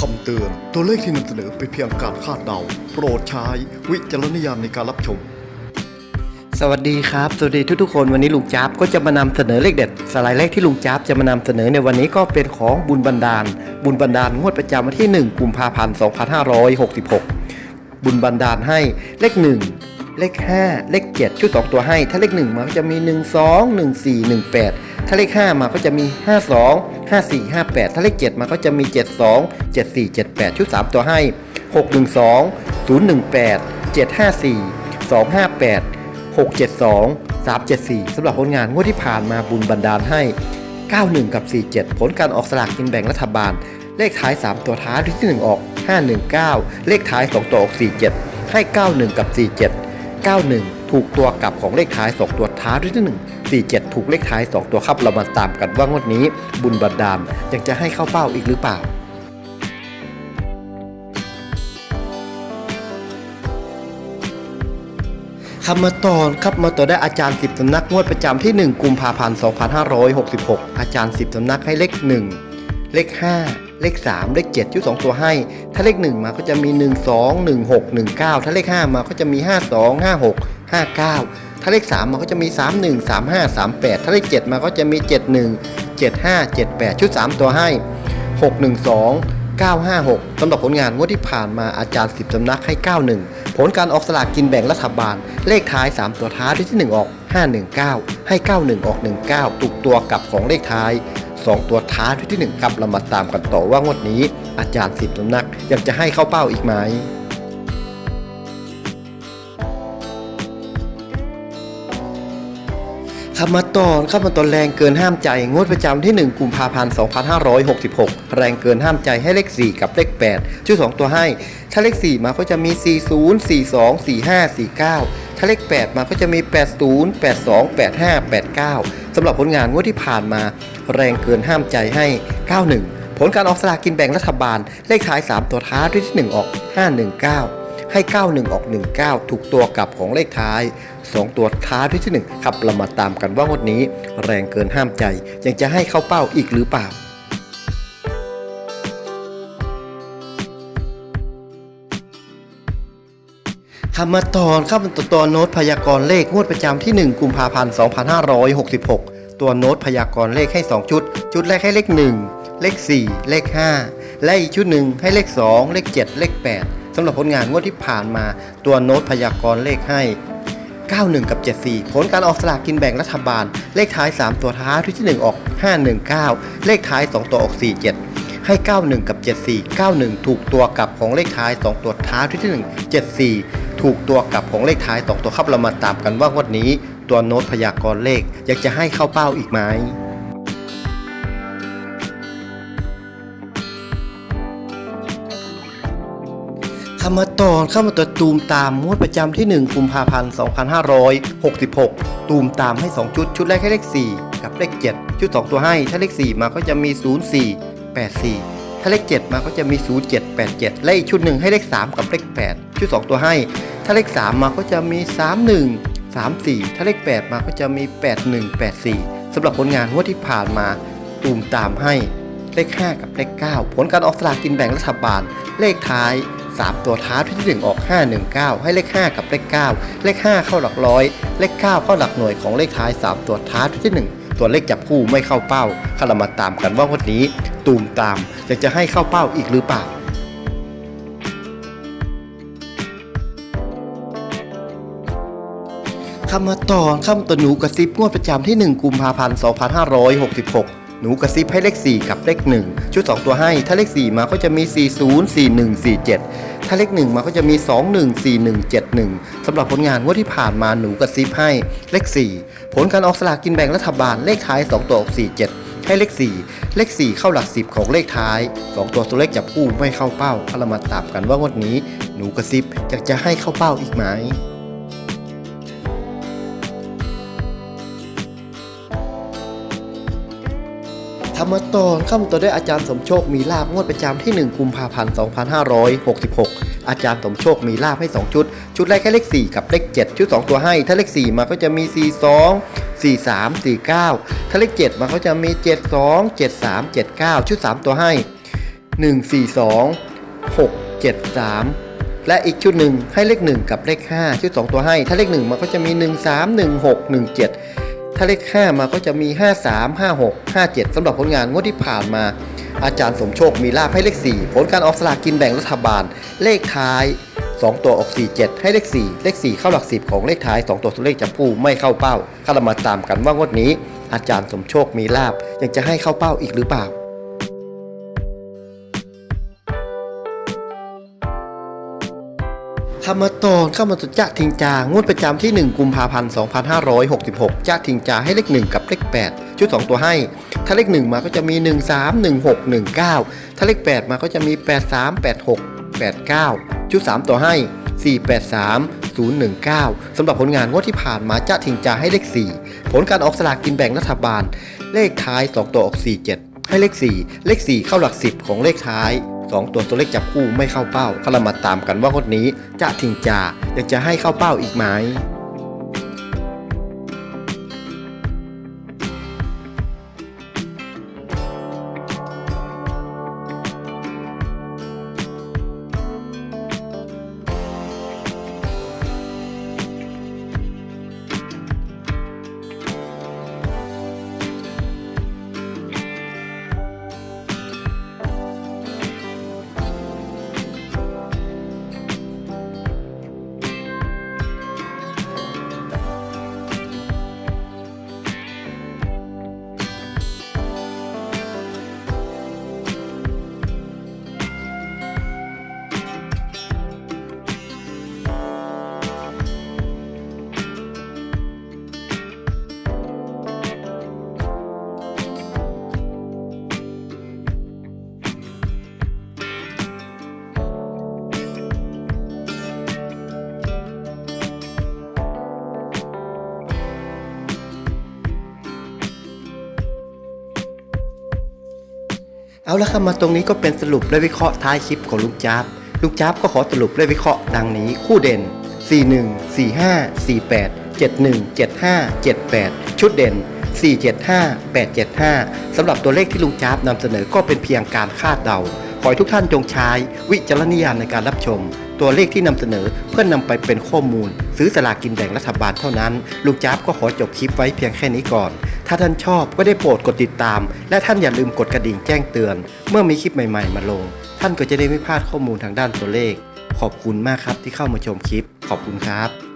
คำเตือน ตัวเลขที่นำเสนอเป็นเพียงการคาดเดา โปรดใช้วิจารณญาณในการรับชม สวัสดีครับ สวัสดีทุกๆคนวันนี้ลุงจ๊าบก็จะมานำเสนอเลขเด็ด สไลด์เลขที่ลุงจ๊าบจะมานำเสนอในวันนี้ก็เป็นของบุญบันดาล บุญบันดาลงวดประจำวันที่ 1 กุมภาพันธ์ 2566 บุญบันดาลให้เลข 1 เลข 5 เลข 7 ชุด2ตัวให้ ถ้าเลข 1มาก็จะมี 1 2 1 4 1 8 ถ้าเลข 5 มาก็จะมี 5 2 5 4 5 8 ถ้าเลข 7 มาก็จะมี 7 2 7 4 7 8 ชุด 3 ตัวให้ 6 1 2 0 1 8 7 5 4 2 5 8 672 374 สำหรับผลงานงวดที่ผ่านมาบุญบันดาลให้ 91 กับ 47 ผลการออกสลากกินแบ่งรัฐบาล เลขท้าย 3 ตัวท้ายที่ 1 ออก 519 เลขท้าย 2 ตัวออก 47 ให้ 91 กับ 47 91 ถูกตัวกลับของเลขท้าย 2 ตัวท้ายที่ 1 47 ถูกเลขท้าย 2 ตัวครับ เรามาตามกันว่างวดนี้ บุญบันดาลยังจะให้เข้าเป้าอีกหรือเปล่าคำมาตอนครับมาต่อได้อาจารย์ 10สำนักงวดประจำที่ 1 กุมภาพันธ์ 2566 อาจารย์ 10สำนักให้เลข 1 เลข 5 เลข 3 เลข 7 ชุด 2 ตัวให้ ถ้าเลข 1 มาก็จะมี 1 2 1 6 1 9 ถ้าเลข 5 มาก็จะมี 5 2 5 6 5 9 ถ้าเลข 3มาก็จะมี 3 1 3 5 3 8 ถ้าเลข 7มาก็จะมี 7 1 7 5 7 8 ชุด 3 ตัวให้ 6 1 2 956สำหรับผลงานงวดที่ผ่านมาอาจารย์ 10สำนักให้ 91 ผลการออกสลากกินแบ่งรัฐบาล เลขท้าย 3 ตัวท้ายที่ 1 ออก 519 ให้ 91 ออก 19 ตุกตัวกลับของเลขท้าย 2 ตัวท้ายที่ 1 ครับเรามาตามกันต่อว่างวดนี้อาจารย์ 10สำนักยังจะให้เข้าเป้าอีกไหม คำมาตอนคำมาตอนแรงเกินห้ามใจ งวดประจำที่ 1 กุมภาพันธ์ 2566 แรงเกินห้ามใจให้เลข 4 กับเลข 8 ชื่อ 2 ตัวให้ ถ้าเลข 4 มาก็จะมี 40 42 45 49 ถ้าเลข 8 มาก็จะมี 80 82 85 89 สำหรับผลงานงวดที่ผ่านมา แรงเกินห้ามใจให้ 91 ผลการออกสลากกินแบ่งรัฐบาล เลขท้าย 3 ตัวท้ายที่ 1 ออก 519 ให้ 91 ออก 19 ถูกตัวกลับของเลขท้าย 2 ตัวท้ายที่1ครับเรามาตามกันว่างวดนี้ แรงเกินห้ามใจ ยังจะให้เข้าเป้าอีกหรือเปล่าคำมาตอนข้ามันตัวตัวโน้ตพยากรณ์เลขงวดประจำที่ 1 กุมภาพันธ์ 2566 ตัวโน้ตพยากรณ์เลขให้ 2 ชุด ชุดแรกให้เลข 1 เลข 4 เลข 5 และอีกชุดหนึ่งให้เลข 2 เลข 7 เลข 8ำหรับผลงานงวดที่ผ่านมาตัวโน้ตพยากรณ์เลขให้ 91 กับ 74 ผลการออกสลากกินแบ่งรัฐบาล เลขท้าย 3 ตัวท้ายที่ 1 ออก 519 เลขท้าย 2 ตัวออก 47 ให้ 91 กับ 74 91 ถูกตัวกลับของเลขท้าย 2 ตัวท้ายที่ 1 74 ถูกตัวกลับของเลขท้าย 2 ตัวครับเรามาตามกันว่างวดนี้ ตัวโน้ตพยากรณ์เลขอยากจะให้เข้าเป้าอีกไหม คำมาตอนเข้ามาตัวตูมตามงวดประจำที่ 1 กุมภาพันธ์ 2566 ตูมตามให้ 2 ชุด ชุดแรกให้เลข 4 กับเลข 7 ชุด 2 ตัวให้ ถ้าเลข 4 มาก็จะมี 04 84 ถ้าเลข 7 มาก็จะมี 07 87 และอีกชุดหนึ่งให้เลข 3 กับเลข 8 ชุด 2 ตัวให้ ถ้าเลข 3 มาก็จะมี 31 34 ถ้าเลข 8 มาก็จะมี 81 84 สำหรับผลงานงวดที่ผ่านมา ตูมตามให้เลข 5 กับเลข 9 ผลการออกสลากกินแบ่งรัฐบาล เลขท้าย 3 ตัวท้ายที่ 1 ออก 519 ให้เลข 5 กับเลข 9 เลข 5 เข้าหลักร้อย เลข 9 เข้าหลักหน่วยของเลขท้าย 3 ตัวท้ายที่ 1 ตัวเลขจับคู่ไม่เข้าเป้าข้าเรามาตามกันว่าวันนี้ ตูมตามจะจะให้เข้าเป้าอีกหรือเปล่าคำมาตอนคำตัวหนูกระซิบงวดประจำที่ 1 กุมภาพันธ์ 2566 หนูกระซิบให้เลข 4 กับเลข 1 ชุด 2 ตัวให้ ถ้าเลข 4 มาก็จะมี 40 41 47 ถ้าเลข 1 มาก็จะมี 21 41 71สำหรับผลงานงวดที่ผ่านมาหนูกระซิบให้เลข 4 ผลการออกสลากกินแบ่งรัฐบาลเลขท้าย 2 ตัวออก47ให้เลข 4 เลข 4 เข้าหลัก 10 ของเลขท้าย 2 ตัวตัวเลขจับคู่ไม่เข้าเป้าเรามาตามกันว่างวดนี้ หนูกระซิบจะจะให้เข้าเป้าอีกไหม ธรรมตอนข้ามต่อด้วยอาจารย์สมโชคมีลาบงวดประจำที่ 1 กุมภาพันธ์ 2566 อาจารย์สมโชคมีลาบให้ 2 ชุด ชุดแรกให้เลข 4 กับเลข 7 ชุด 2 ตัวให้ ถ้าเลข 4 มาก็จะมี 42 43 49 ถ้าเลข 7 มาก็จะมี 72 73 79 ชุด 3 ตัวให้ 142 673และอีกชุดหนึ่งให้เลข 1 กับเลข 5 ชุด 2 ตัวให้ ถ้าเลข 1 มันก็จะมี 13 16 17 ถ้าเลข 5 มาก็จะมี 53 56 57สำหรับผลงานงวดที่ผ่านมา อาจารย์สมโชคมีลาภให้เลข 4 ผลการออกสลากกินแบ่งรัฐบาล เลขท้าย 2 ตัวออก 47 ให้เลข 4 เลข 4 เข้าหลัก 10 ของเลขท้าย 2 ตัวสุดเลขจับผู้ไม่เข้าเป้าข้าเรามาตามกันว่างวดนี้ อาจารย์สมโชคมีลาภยังจะให้เข้าเป้าอีกหรือเปล่า คำมาตอนเข้ามาตุจะทิงจางวดประจำที่ 1 กุมภาพันธ์ 2566จะทิงจาให้เลข 1 กับเลข 8 ชุด 2 ตัวให้ ถ้าเลข 1 มาก็จะมี 1 3 1 6 1 9 ถ้าเลข 8 มาก็จะมี 8 3 8 6 8 9 ชุด 3 ตัวให้ 4 8 3 0 1 9สำหรับผลงานงวดที่ผ่านมาจะทิงจาให้เลข 4 ผลการออกสลากกินแบ่งรัฐบาล เลขท้าย 2 ตัวออก 47 ให้เลข 4 เลข 4 เข้าหลัก 10 ของเลขท้าย 2 ตัวตัวเลขจับคู่ไม่เข้าเป้าก็เรามาตามกันว่างวดนี้จะทิงจายังจะให้เข้าเป้าอีกไหม เอาละครับมาตรงนี้ก็เป็นสรุปและวิเคราะห์ท้ายคลิปของลุงจ๊าบลุงจ๊าบก็ขอสรุปและวิเคราะห์ดังนี้คู่เด่น 41 45 48 71 75 78 ชุดเด่น 475 875 สำหรับตัวเลขที่ลุงจ๊าบนำเสนอก็เป็นเพียงการคาดเดา ขอให้ทุกท่านจงใช้วิจารณญาณในการรับชม ตัวเลขที่นำเสนอเพื่อนนำไปเป็นข้อมูล ซื้อสลากกินแบ่งรัฐบาลเท่านั้น ลุงจ๊าบก็ขอจบคลิปไว้เพียงแค่นี้ก่อน ถ้าท่านชอบก็ได้โปรดกดติดตาม และท่านอย่าลืมกดกระดิ่งแจ้งเตือน เมื่อมีคลิปใหม่ๆ มาลง ท่านก็จะได้ไม่พลาดข้อมูลทางด้านตัวเลข ขอบคุณมากครับที่เข้ามาชมคลิป ขอบคุณครับ